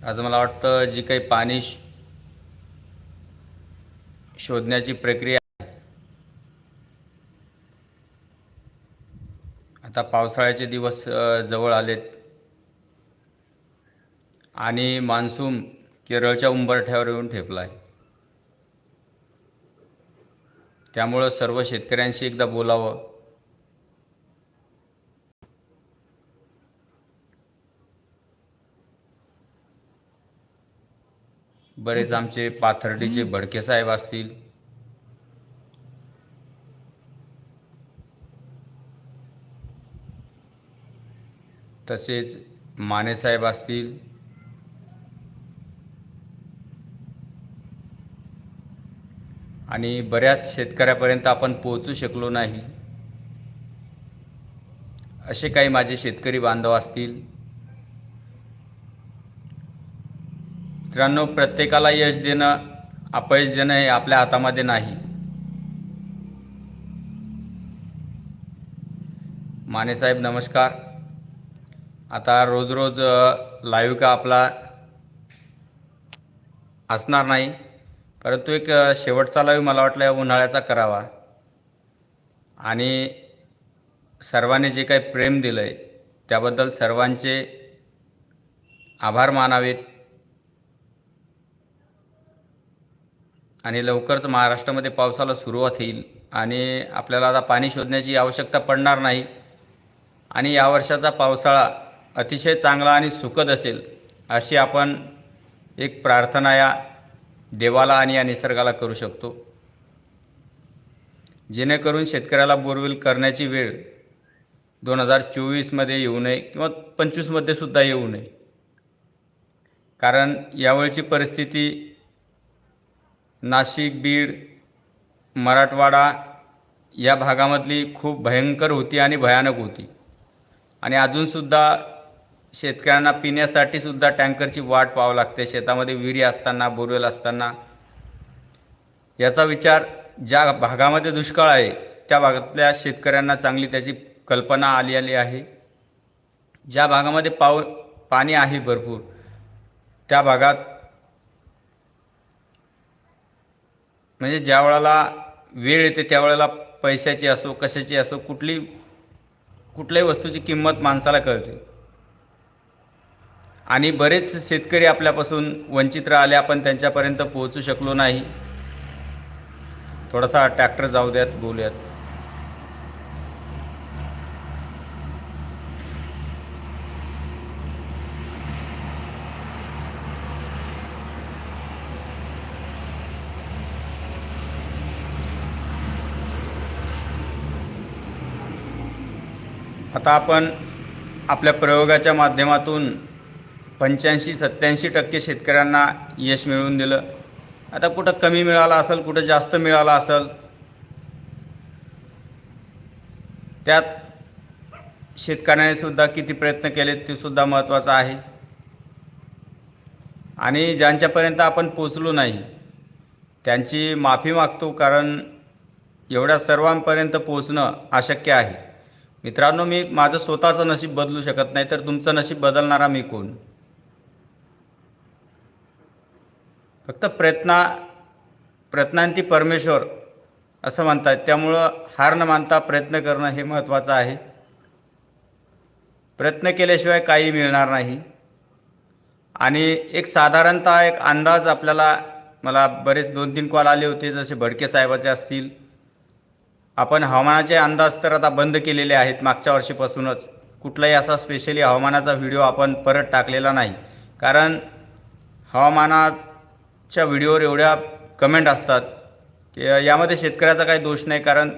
आज मला वाटतं जी काही पाणी शोधण्याची प्रक्रिया आहे. आता पावसाळ्याचे दिवस जवळ आलेत. आणि मान्सून केरळच्या उंबरठ्यावर येऊन ठेपला आहे त्यामुळं सर्व शेतकऱ्यांशी एकदा बोलावं. बरेच आमचे पाथर्डीचे भडके साहेब असतील. तसेच मानेसाहेब असतील. आणि बऱ्याच शेतकऱ्यापर्यंत आपण पोहोचू शकलो नाही. असे काही माझे शेतकरी बांधव असतील. मित्रांनो प्रत्येकाला यश देणं अपयश देणं हे आपल्या हातामध्ये नाही. मानेसाहेब नमस्कार. आता रोज रोज लाईव्ह का आपला असणार नाही परंतु एक शेवटचा लाईव्ह मला वाटलं या उन्हाळ्याचा करावा. आणि सर्वांनी जे काही प्रेम दिलं आहे त्याबद्दल सर्वांचे आभार मानावेत. आणि लवकरच महाराष्ट्रामध्ये पावसाला सुरुवात होईल आणि आपल्याला आता पाणी शोधण्याची आवश्यकता पडणार नाही. आणि या वर्षाचा पावसाळा अतिशय चांगला आणि सुखद असेल अशी आपण एक प्रार्थना या देवाला आणि या निसर्गाला करू शकतो. जेणेकरून शेतकऱ्याला बोरवेल करण्याची वेळ दोन हजार चोवीसमध्ये येऊ नये किंवा पंचवीसमध्ये सुद्धा येऊ नये. कारण यावेळची परिस्थिती नाशिक बीड मराठवाडा या भागामधली खूप भयंकर होती आणि भयानक होती. आणि अजूनसुद्धा शेतकऱ्यांना पिण्यासाठी सुद्धा टँकरची वाट पाहावं लागते. शेतामध्ये विहिरी असताना बोरवेल असताना. याचा विचार ज्या भागामध्ये दुष्काळ आहे त्या भागातल्या शेतकऱ्यांना चांगली त्याची कल्पना आली आली आहे. ज्या भागामध्ये पाऊ पाणी आहे भरपूर त्या भागात म्हणजे ज्या वेळेला वेळ येते त्यावेळेला पैशाची असो कशाची असो कुठली कुठल्याही वस्तूची किंमत माणसाला कळते. आणि बरेच शेतकरी आपल्यापासून वंचित राहिले आपण त्यांच्यापर्यंत पोहोचू शकलो नाही. थोडासा ट्रॅक्टर जाऊ द्यात बोलूयात. आता आपण आपल्या प्रयोगाच्या माध्यमातून पंच्याऐंशी सत्त्याऐंशी टक्के शेतकऱ्यांना यश मिळवून दिलं. आता कुठं कमी मिळालं असेल कुठं जास्त मिळालं असेल त्यात शेतकऱ्याने सुद्धा किती प्रयत्न केले ते सुद्धा महत्त्वाचं आहे. आणि ज्यांच्यापर्यंत आपण पोचलो नाही त्यांची माफी मागतो कारण एवढ्या सर्वांपर्यंत पोचणं अशक्य आहे. मित्रांनो मी माझं स्वतःचं नशीब बदलू शकत नाही तर तुमचं नशीब बदलणारा मी कोण? फक्त प्रयत्ना प्रयत्नांती परमेश्वर असं म्हणतात. त्यामुळं हार न मानता प्रयत्न करणं हे महत्त्वाचं आहे. प्रयत्न केल्याशिवाय काही मिळणार नाही. आणि एक साधारणतः एक अंदाज आपल्याला मला बरेच दोन तीन कॉल आले होते जसे भडके साहेबाचे असतील आपण हवामानाचे अंदाज तर आता बंद केलेले आहेत मागच्या वर्षीपासूनच. कुठलाही असा स्पेशली हवामानाचा व्हिडिओ आपण परत टाकलेला नाही. कारण हवामानाच्या व्हिडिओवर एवढ्या कमेंट असतात की यामध्ये शेतकऱ्याचा काही दोष नाही कारण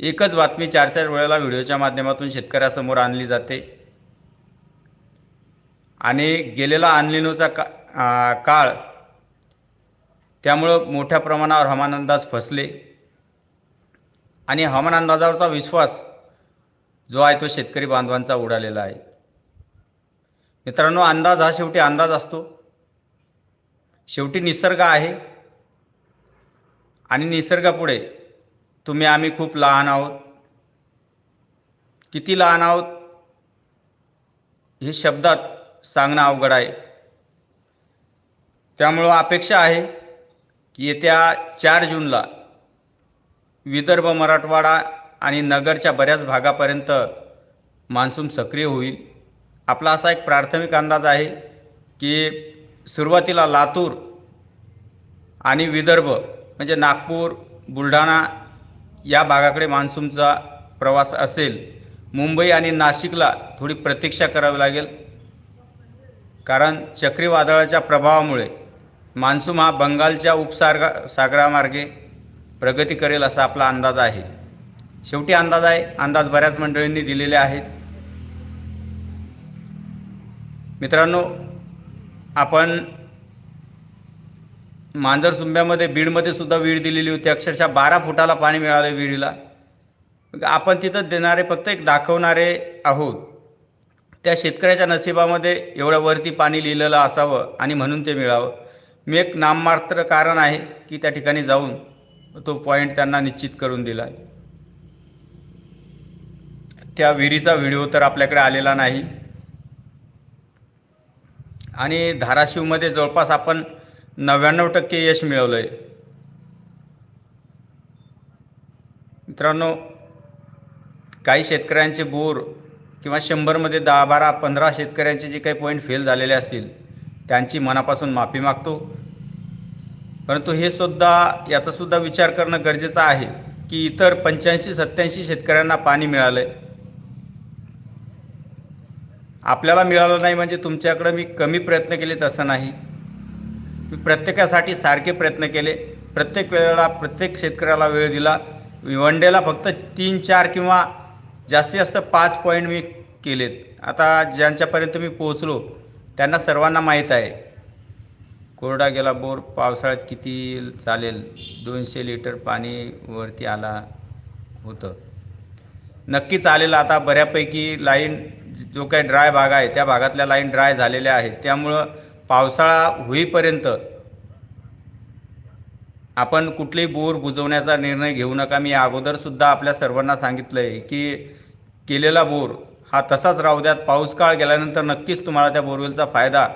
एकच बातमी चार चार वेळेला व्हिडिओच्या माध्यमातून शेतकऱ्यासमोर आणली जाते. आणि गेलेला अनलिनोचा का काळ त्यामुळं मोठ्या प्रमाणावर हवामान अंदाज फसले. आणि हवामान अंदाजावरचा विश्वास जो आहे तो शेतकरी बांधवांचा उडालेला आहे. मित्रांनो अंदाज हा शेवटी अंदाज असतो. शेवटी निसर्ग आहे. आणि निसर्गापुढे तुम्ही आम्ही खूप लहान आहोत. किती लहान आहोत हे शब्दात सांगणं अवघड आहे. त्यामुळं अपेक्षा आहे की येत्या चार जूनला विदर्भ मराठवाडा आणि नगरच्या बऱ्याच भागापर्यंत मान्सून सक्रिय होईल. आपला असा एक प्राथमिक अंदाज आहे की सुरुवातीला लातूर आणि विदर्भ म्हणजे नागपूर बुलढाणा या भागाकडे मान्सूनचा प्रवास असेल. मुंबई आणि नाशिकला थोडी प्रतीक्षा करावी लागेल. कारण चक्रीवादळाच्या प्रभावामुळे मान्सून हा बंगालच्या उपसागरा सागरामार्गे प्रगती करेल असा आपला अंदाज आहे. शेवटी अंदाज आहे अंदाज बऱ्याच मंडळींनी दिलेले आहेत. मित्रांनो आपण मांजरसुंब्यामध्ये बीडमध्ये सुद्धा वीड दिलेली होती. अक्षरशः बारा फुटाला पाणी मिळालं विहिरीला. आपण तिथं देणारे फक्त एक दाखवणारे आहोत. त्या शेतकऱ्याच्या नशिबामध्ये एवढ्या वरती पाणी लिहिलेलं असावं आणि म्हणून ते मिळावं. मी एक नाममात्र कारण आहे की त्या ठिकाणी जाऊन तो पॉईंट त्यांना निश्चित करून दिला. त्या विहिरीचा व्हिडिओ तर आपल्याकडे आलेला नाही. आणि धाराशिवमध्ये जवळपास आपण नव्याण्णव टक्के यश मिळवलं आहे मित्रांनो काही शेतकऱ्यांचे बोर किंवा शंभरमध्ये दहा बारा पंधरा शेतकऱ्यांचे जे काही पॉईंट फेल झालेले असतील त्यांची मनापासून माफी मागतो. परंतु हे सुद्धा याचासुद्धा विचार करणं गरजेचं आहे की इतर पंच्याऐंशी सत्त्याऐंशी शेतकऱ्यांना पाणी मिळालं आहे आपल्याला मिळालं नाही म्हणजे तुमच्याकडं मी कमी प्रयत्न केले तसं नाही. मी प्रत्येकासाठी सारखे प्रयत्न केले. प्रत्येक वेळेला प्रत्येक शेतकऱ्याला वेळ दिला. वन डेला फक्त तीन चार किंवा जास्तीत जास्त पाच पॉईंट मी केलेत. आता ज्यांच्यापर्यंत मी पोहोचलो त्यांना सर्वांना माहीत आहे. कोरडा गेला बोर पावसाळ्यात किती चालेल? दोनशे लिटर पाणी वरती आला होतं. नक्की आलेलं आता बऱ्यापैकी लाईन जो काही ड्राय भाग आहे त्या भागातल्या लाईन ड्राय झालेल्या आहेत. त्यामुळं पावसाळा होईपर्यंत आपण कुठलेही बोर बुजवण्याचा निर्णय घेऊ नका. मी अगोदरसुद्धा आपल्या सर्वांना सांगितलं आहे की केलेला बोर हा तसाच राहू द्यात. पाऊस काळ गेल्यानंतर नक्कीच तुम्हाला त्या बोरवेलचा फायदा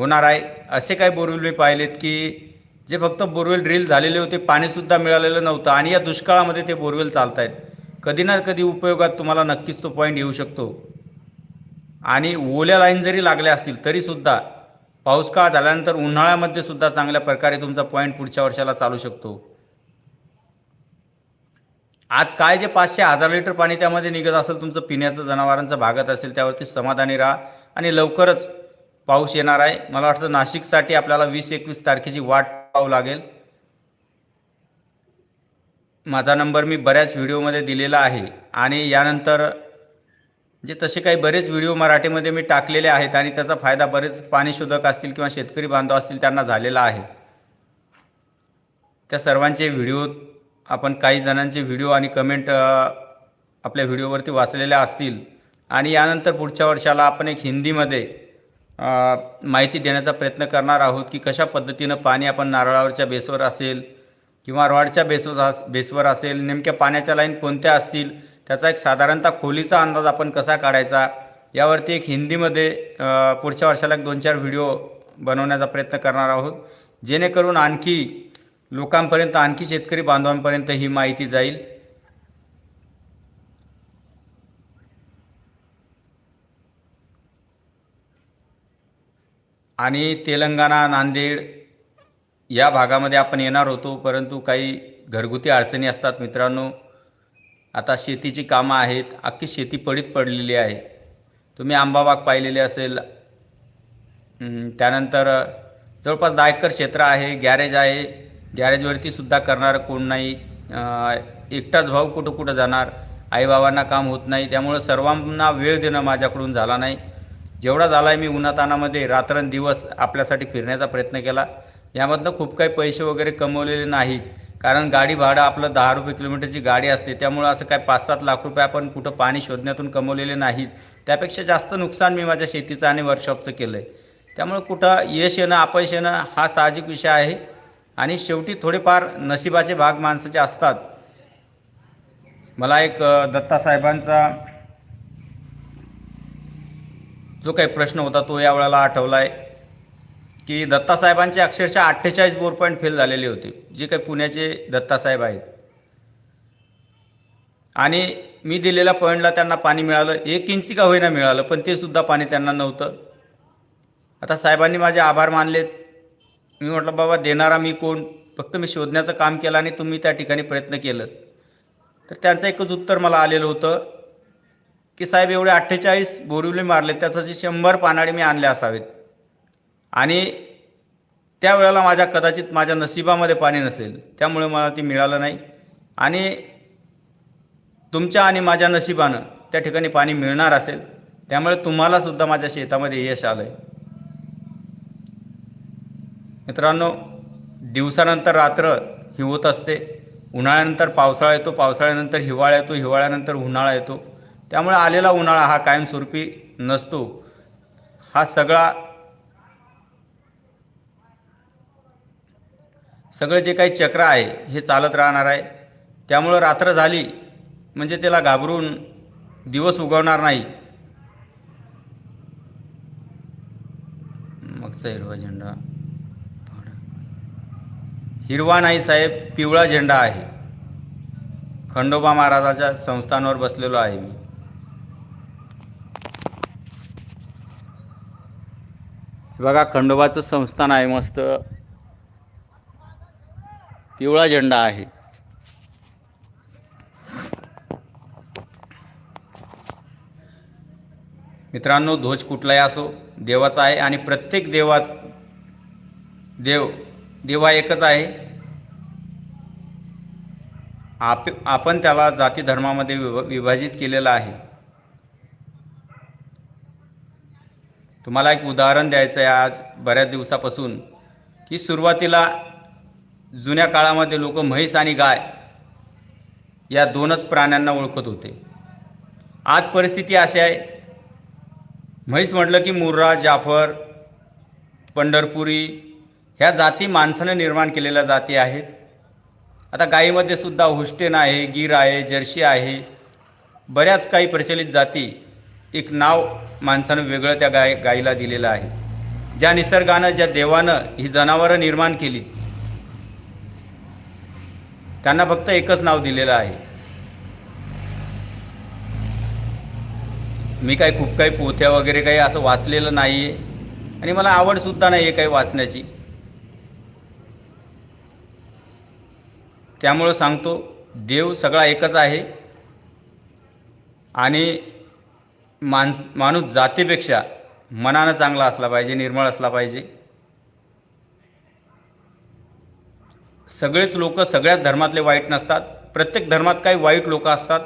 होणार आहे. असे काही बोरवेल मी पाहिलेत की जे फक्त बोरवेल ड्रिल झालेले होते पाणीसुद्धा मिळालेलं नव्हतं आणि या दुष्काळामध्ये ते बोरवेल चालत आहेत कधी ना कधी उपयोगात तुम्हाला नक्कीच तो पॉईंट येऊ शकतो. आणि ओल्या लाईन जरी लागल्या असतील तरीसुद्धा पाऊस काळ झाल्यानंतर उन्हाळ्यामध्ये सुद्धा चांगल्या प्रकारे तुमचा पॉईंट पुढच्या वर्षाला चालू शकतो. आज काय जे पाचशे हजार लिटर पाणी त्यामध्ये निघत असेल तुमचं पिण्याचं जनावरांचं भागत असेल त्यावरती समाधानी राहा आणि लवकरच पाऊस येणार आहे. मला वाटतं नाशिकसाठी आपल्याला वीस एकवीस तारखेची वाट पाहावं लागेल. माझा नंबर मी बऱ्याच व्हिडिओमध्ये दिलेला आहे. आणि यानंतर जे तसे काही बरेच व्हिडिओ मराठीमध्ये मी टाकलेले आहेत आणि त्याचा फायदा बरेच पाणीशोधक असतील किंवा शेतकरी बांधव असतील त्यांना झालेला आहे. त्या सर्वांचे व्हिडिओ आपण काही जणांचे व्हिडिओ आणि कमेंट आपल्या व्हिडिओवरती वाचलेल्या असतील. आणि यानंतर पुढच्या वर्षाला आपण एक हिंदीमध्ये माहिती देण्याचा प्रयत्न करणार आहोत की कशा पद्धतीनं पाणी आपण नारळावरच्या बेसवर असेल किंवा रॉडच्या बेसवर बेसवर असेल नेमक्या पाण्याच्या लाईन कोणत्या असतील त्याचा एक साधारणतः खोलीचा अंदाज आपण कसा काढायचा यावरती एक हिंदीमध्ये पुढच्या वर्षाला एक दोन चार व्हिडिओ बनवण्याचा प्रयत्न करणार आहोत. जेणेकरून आणखी लोकांपर्यंत आणखी शेतकरी बांधवांपर्यंत ही माहिती जाईल. आणि तेलंगणा नांदेड या भागामध्ये आपण येणार होतो परंतु काही घरगुती अडचणी असतात मित्रांनो. आता शेतीची कामं आहेत अख्खी शेती पडीत पडलेली आहे. तुम्ही आंबाबाग पाहिलेली असेल. त्यानंतर जवळपास दहा एकर क्षेत्र आहे गॅरेज आहे. गॅरेजवरती सुद्धा करणारं कोण नाही. एकटाच भाऊ कुठं कुठं जाणार? आईबाबांना काम होत नाही त्यामुळं सर्वांना वेळ देणं माझ्याकडून झाला नाही. जेवढा झाला आहे मी उन्हातानामध्ये रात्रंदिवस आपल्यासाठी फिरण्याचा प्रयत्न केला. यामधनं खूप काही पैसे वगैरे कमवलेले नाही. कारण गाडी भाडं आपलं दहा रुपये किलोमीटरची गाडी असते. त्यामुळं असं काय पाच सात लाख रुपये आपण कुठं पाणी शोधण्यातून कमवलेले नाहीत. त्यापेक्षा जास्त नुकसान मी माझ्या शेतीचं आणि वर्कशॉपचं केलं आहे त्यामुळं कुठं यश येणं अपयश येणं हा साहजिक विषय आहे. आणि शेवटी थोडेफार नशिबाचे भाग माणसाचे असतात. मला एक दत्ता दत्तासाहेबांचा जो काही प्रश्न होता तो यावेळेला आठवला आहे की दत्तासाहेबांचे अक्षरशः अठ्ठेचाळीस बोर पॉईंट फेल झालेले होते जे काही पुण्याचे दत्तासाहेब आहेत. आणि मी दिलेल्या पॉईंटला त्यांना पाणी मिळालं एक इंची का होईना मिळालं पण ते सुद्धा पाणी त्यांना नव्हतं. आता साहेबांनी माझे आभार मानलेत. मी म्हटलं बाबा देणारा मी कोण? फक्त मी शोधण्याचं काम केलं आणि तुम्ही त्या ठिकाणी प्रयत्न केलं. तर त्यांचं एकच उत्तर मला आलेलं होतं की साहेब एवढे अठ्ठेचाळीस बोरिवले मारले त्याचं शंभर पानाडे मी आणले असावेत. आणि त्यावेळेला माझ्या कदाचित माझ्या नशिबामध्ये पाणी नसेल त्यामुळे मला ती मिळालं नाही. आणि तुमच्या आणि माझ्या नशिबानं त्या ठिकाणी पाणी मिळणार असेल त्यामुळे तुम्हालासुद्धा माझ्या शेतामध्ये यश आलं आहे मित्रांनो दिवसानंतर रात्र ही होत असते उन्हाळ्यानंतर पावसाळा येतो पावसाळ्यानंतर हिवाळा येतो हिवाळ्यानंतर उन्हाळा येतो. त्यामुळे आलेला उन्हाळा हा कायमस्वरूपी नसतो. हा सगळा सगळं जे काही चक्र आहे हे चालत राहणार आहे. त्यामुळं रात्र झाली म्हणजे त्याला घाबरून दिवस उगवणार नाही. मगचा हिरवा झेंडा हिरवा नाही साहेब पिवळा झेंडा आहे. खंडोबा महाराजाच्या संस्थानावर बसलेलो आहे मी. बघा खंडोबाचं संस्थान आहे मस्त. पिवळा झेंडा आहे. मित्रांनो ध्वज कुठलाही असो देवाचा आहे आणि प्रत्येक देवाच देव देवा एकच आहे. आप आपण त्याला जाती धर्मामध्ये विभ विभाजित केलेलं आहे. तुम्हाला एक उदाहरण द्यायचं आहे आज बऱ्याच दिवसापासून की सुरुवातीला जुन्या काळामध्ये लोक म्हैस आणि गाय या दोनच प्राण्यांना ओळखत होते. आज परिस्थिती अशी आहे म्हैस म्हटलं की मुर्रा जाफर पंढरपुरी ह्या जाती माणसानं निर्माण केलेल्या जाती आहेत. आता गायीमध्ये सुद्धा हुस्टेन आहे गीर आहे जर्सी आहे बऱ्याच काही प्रचलित जाती. एक नाव माणसानं वेगळं त्या गाय गायीला दिलेलं आहे. ज्या निसर्गानं ज्या देवानं ही जनावरं निर्माण केली त्यांना फक्त एकच नाव दिलेलं आहे. मी काही खूप काही पोथ्या वगैरे काही असं वाचलेलं नाही आहे आणि मला आवडसुद्धा नाही आहे काही वाचण्याची. त्यामुळं सांगतो देव सगळा एकच आहे. आणि माणस माणूस जातीपेक्षा मनानं चांगला असला पाहिजे निर्मळ असला पाहिजे. सगळेच लोक सगळ्याच धर्मातले वाईट नसतात. प्रत्येक धर्मात काही वाईट लोक असतात.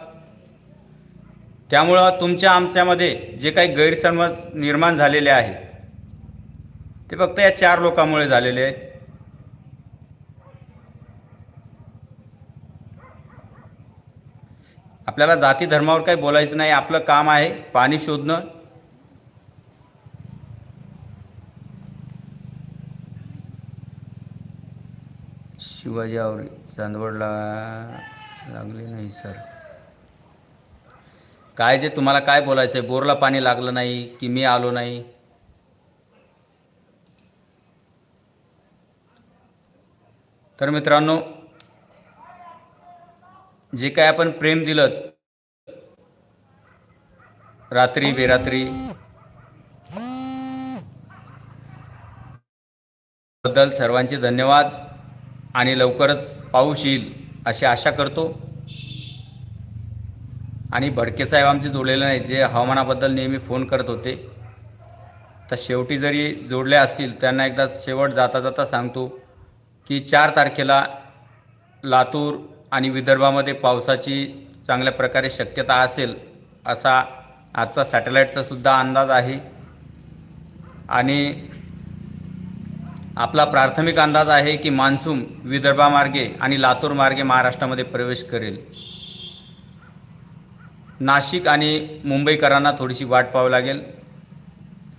त्यामुळं तुमच्या आमच्यामध्ये जे काही गैरसमज निर्माण झालेले आहे ते फक्त या चार लोकांमुळे झालेले आहेत. आपल्याला जाती धर्मावर काही बोलायचं नाही आपलं काम आहे पाणी शोधणं. शिवाजी आवरे चांदवडला लागले नाही सर. काय जे तुम्हाला काय बोलायचं आहे बोरला पाणी लागलं नाही की मी आलो नाही? तर मित्रांनो जे काय आपण प्रेम दिलं रात्री बेरात्री बद्दल सर्वांचे धन्यवाद आणि लवकरच पाऊस येईल अशी आशा करतो. आणि भडके साहेब आमचे जोडलेले नाही जे हवामानाबद्दल नेहमी फोन करत होते. तर शेवटी जरी जोडले असतील त्यांना एकदा शेवट जाता जाता सांगतो की चार तारखेला लातूर आणि विदर्भामध्ये पावसाची चांगल्या प्रकारे शक्यता असेल असा आजचा सॅटेलाईटचा सुद्धा अंदाज आहे. आणि आपला प्राथमिक अंदाज आहे की मान्सून विदर्भामार्गे आणि लातूर मार्गे महाराष्ट्रामध्ये प्रवेश करेल. नाशिक आणि मुंबईकरांना थोडीशी वाट पाहावी लागेल.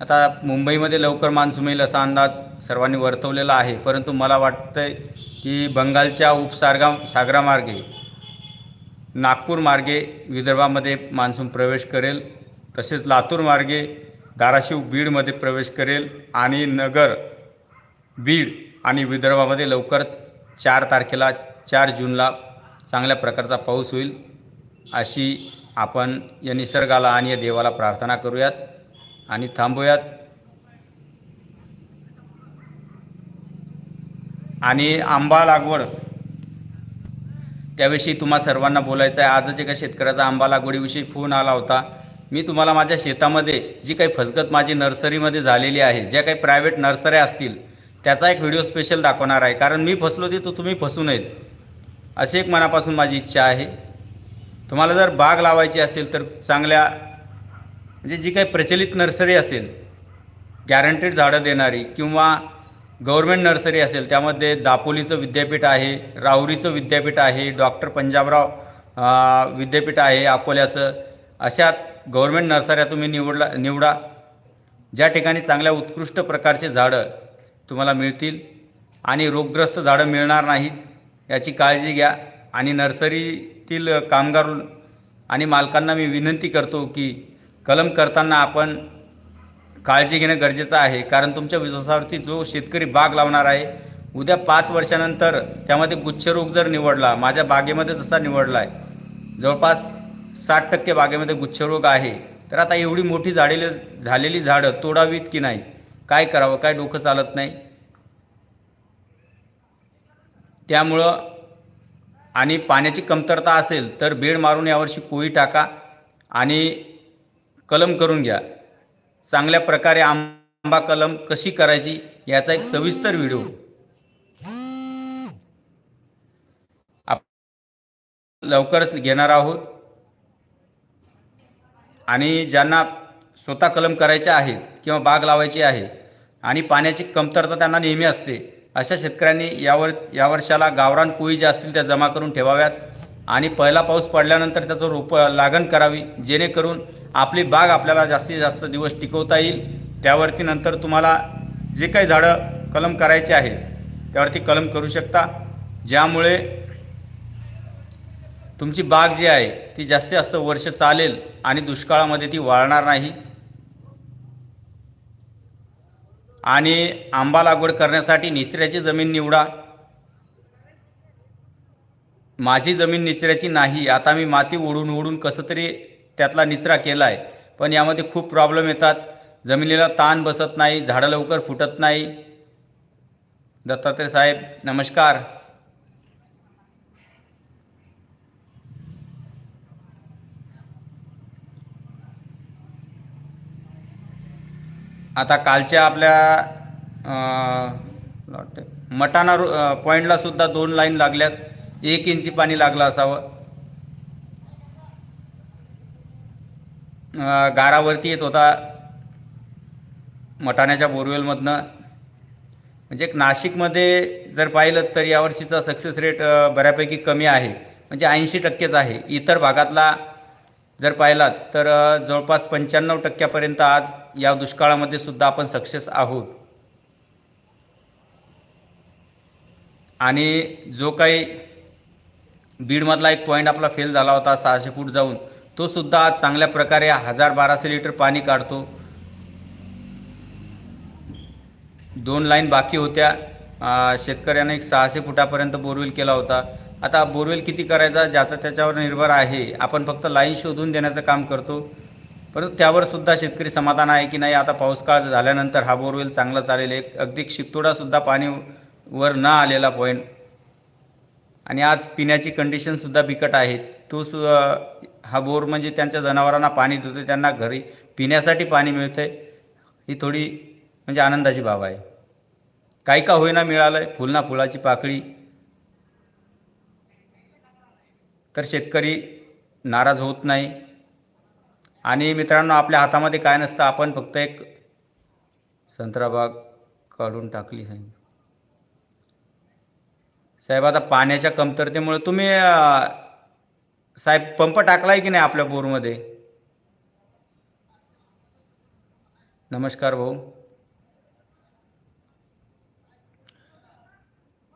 आता मुंबईमध्ये लवकर मान्सून येईल असा अंदाज सर्वांनी वर्तवलेला आहे परंतु मला वाटतं की बंगालच्या उपसागरा सागरामार्गे नागपूर मार्गे विदर्भामध्ये मान्सून प्रवेश करेल. तसेच लातूर मार्गे धाराशिव बीडमध्ये प्रवेश करेल आणि नगर बीड आणि विदर्भामध्ये लवकरच चार तारखेला चार जूनला चांगल्या प्रकारचा पाऊस होईल अशी आपण या निसर्गाला आणि या देवाला प्रार्थना करूयात आणि थांबूयात. आणि आंबा लागवड. त्याविषयी तुम्हा सर्वांना बोलायचं आहे. आजच एका शेतकऱ्याचा आंबा लागवडीविषयी फोन आला होता. मी तुम्हाला माझ्या शेतामध्ये जी काही फसगत माझी नर्सरीमध्ये झालेली आहे ज्या काही प्रायव्हेट नर्सऱ्या असतील त्याचा एक व्हिडिओ स्पेशल दाखवणार आहे. कारण मी फसलो ते तर तुम्ही फसू नयेत. अशी एक मनापासून माझी इच्छा आहे. तुम्हाला जर बाग लावायची असेल तर चांगल्या म्हणजे जी काही प्रचलित नर्सरी असेल गॅरंटेड झाडं देणारी किंवा गव्हर्मेंट नर्सरी असेल त्यामध्ये दापोलीचं विद्यापीठ आहे राहुरीचं विद्यापीठ आहे डॉक्टर पंजाबराव विद्यापीठ आहे अकोल्याचं. अशा गव्हर्मेंट नर्सऱ्या तुम्ही निवडला निवडा. ज्या ठिकाणी चांगल्या उत्कृष्ट प्रकारचे झाडं तुम्हाला मिळतील आणि रोगग्रस्त झाडं मिळणार नाहीत याची काळजी घ्या. आणि नर्सरीतील कामगार आणि मालकांना मी विनंती करतो की कलम करताना आपण काळजी घेणं गरजेचं आहे. कारण तुमच्या विश्वासावरती जो शेतकरी बाग लावणार आहे उद्या पाच वर्षानंतर त्यामध्ये गुच्छरोग जर निवडला माझ्या बागेमध्ये जसा निवडला आहे जवळपास साठ टक्के बागेमध्ये गुच्छरोग आहे. तर आता एवढी मोठी झाडेली झालेली झाडं तोडावीत की नाही? काय करावं? काय डोकं चालत नाही? त्यामुळं आणि पाण्याची कमतरता असेल तर बेड मारून यावर्षी कोळी टाका आणि कलम करून घ्या. चांगल्या प्रकारे आंबा कलम कशी करायची याचा एक सविस्तर व्हिडिओ. लवकरच घेणार आहोत. आणि ज्यांना स्वतः कलम करायचे आहेत किंवा बाग लावायची आहे आणि पाण्याची कमतरता त्यांना नेहमी असते अशा शेतकऱ्यांनी यावर या वर्षाला गावरान कोळी ज्या असतील त्या जमा करून ठेवाव्यात. आणि पहिला पाऊस पडल्यानंतर त्याचं रोप लागण करावी जेणेकरून आपली बाग आपल्याला जास्तीत जास्त दिवस टिकवता येईल. त्यावरती नंतर तुम्हाला जे काही झाडं कलम करायचे आहे त्यावरती कलम करू शकता. ज्यामुळे तुमची बाग जी आहे ती जास्तीत जास्त वर्ष चालेल आणि दुष्काळामध्ये ती वाळणार नाही. आणि आंबा लागवड करण्यासाठी निचऱ्याची जमीन निवडा. माझी जमीन निचऱ्याची नाही आता मी माती ओढून ओढून कसं तरी त्यातला निचरा केला आहे पण यामध्ये खूप प्रॉब्लेम येतात. जमिनीला ताण बसत नाही झाडं लवकर फुटत नाही. दत्तात्रय साहेब नमस्कार. आता कालच्या आपल्या अं, मटाणा पॉईंटला सुद्धा दोन लाईन लागल्यात. एक इंची पाणी लागलं असावं. गारावरती येत होता. मटाण्याच्या बोरवेलमधनं. म्हणजे एक नाशिकमध्ये जर पाहिलं तर यावर्षीचा सक्सेस रेट बऱ्यापैकी कमी आहे. म्हणजे ऐंशी टक्केच आहे. इतर भागातला जर पाहिलात तर जवळपास पंच्याण्णव टक्क्यापर्यंत आज या दुष्काळामध्ये सुद्धा आपण सक्सेस आहोत. आणि जो काही बीडमधला एक पॉईंट आपला फेल झाला होता सहाशे फूट जाऊन. तो सुद्धा आज चांगल्या प्रकारे हजार बाराशे लिटर पाणी काढतो. दोन लाईन बाकी होत्या. अ, शेतकऱ्यानं एक सहाशे फुटापर्यंत बोरवेल केला होता. आता बोरवेल किती करायचा ज्याचा त्याच्यावर निर्भर आहे आपण फक्त लाईन शोधून देण्याचं काम करतो. परंतु त्यावर सुद्धा शेतकरी समाधान आहे की नाही आता पाऊस काळ झाल्यानंतर हा बोरवेल चांगला चालेल. एक अगदी शिकतोडासुद्धा पाणी वर न आलेला पॉईंट आणि आज पिण्याची कंडिशनसुद्धा बिकट आहे. तो सु हा बोर म्हणजे त्यांच्या जनावरांना पाणी देतो त्यांना घरी पिण्यासाठी पाणी मिळतंय. ही थोडी म्हणजे आनंदाची बाब आहे. काही का होईना मिळालं आहे फुलना फुलाची पाकळी. तर शेतकरी नाराज होत नाही. आणि मित्रांनो आपल्या हातामध्ये काय नसतं आपण फक्त एक संत्राबाग काढून टाकली साहेब साहेब आता पाण्याच्या कमतरतेमुळे तुम्ही साहेब पंप टाकलाय की नाही आपल्या बोरमध्ये? नमस्कार भाऊ.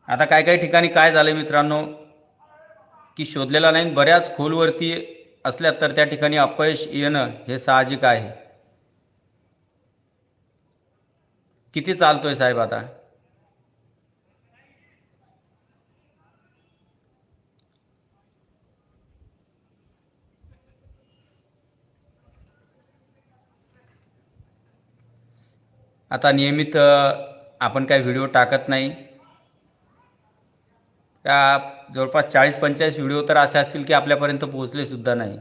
आता काय काही ठिकाणी काय झालं मित्रांनो? की शोधलेला लाईन बऱ्याच खोलवरती असल्या तर त्या ठिकाणी अपयश येणं हे साहजिक आहे. किती चालतोय साहेब आता? आता नियमित आपण काही व्हिडिओ टाकत नाही. त्या जवळपास चाळीस पंचेचाळीस व्हिडिओ तर असे असतील की आपल्यापर्यंत पोहोचलेसुद्धा नाही.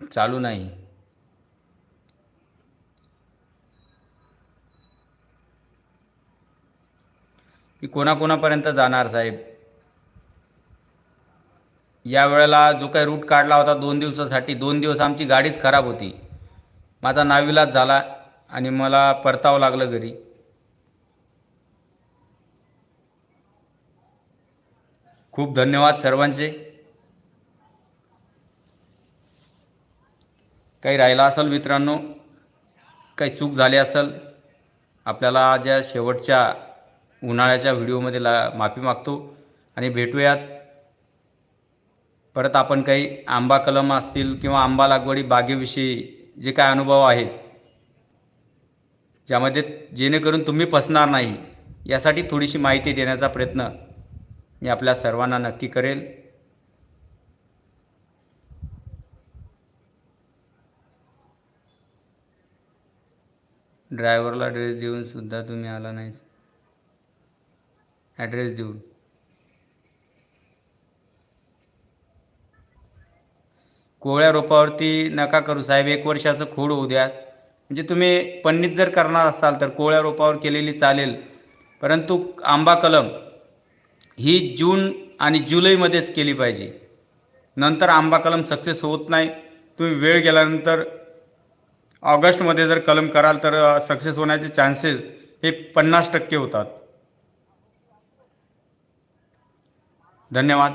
चालू नाही. मी कोणाकोणापर्यंत जाणार साहेब? या वेळेला जो काही रूट काढला होता दोन दिवसासाठी दोन दिवस आमची गाडीच खराब होती. माझा नाविलाज झाला आणि मला परतावं लागलं घरी. खूप धन्यवाद सर्वांचे. काही राहिला असेल मित्रांनो काही चूक झाली असेल आपल्याला ज्या शेवटच्या उन्हाळ्याच्या व्हिडिओमध्ये ला माफी मागतो. आणि भेटूयात. परत आपण काही आंबा कलम असतील किंवा आंबा लागवडी बागेविषयी जे काय अनुभव आहेत ज्यामध्ये जेणेकरून तुम्ही फसणार नाही यासाठी थोडीशी माहिती देण्याचा प्रयत्न मी आपल्या सर्वांना नक्की करेल. ड्रायव्हरला ड्रेस देऊन सुद्धा तुम्ही आला नाही ॲड्रेस देऊन. कोवळ्या रोपावरती नका करू साहेब. एक वर्षाचं खोड होऊ द्या. म्हणजे तुम्ही पन्नीत जर करणार असाल तर कोवळ्या रोपावर केलेली चालेल. परंतु आंबा कलम ही जून आणि जुलैमध्येच केली पाहिजे. नंतर आंबा कलम सक्सेस होत नाही. तुम्ही वेळ गेल्यानंतर ऑगस्टमध्ये जर कलम कराल तर सक्सेस होण्याचे चान्सेस हे पन्नास टक्के होतात. धन्यवाद.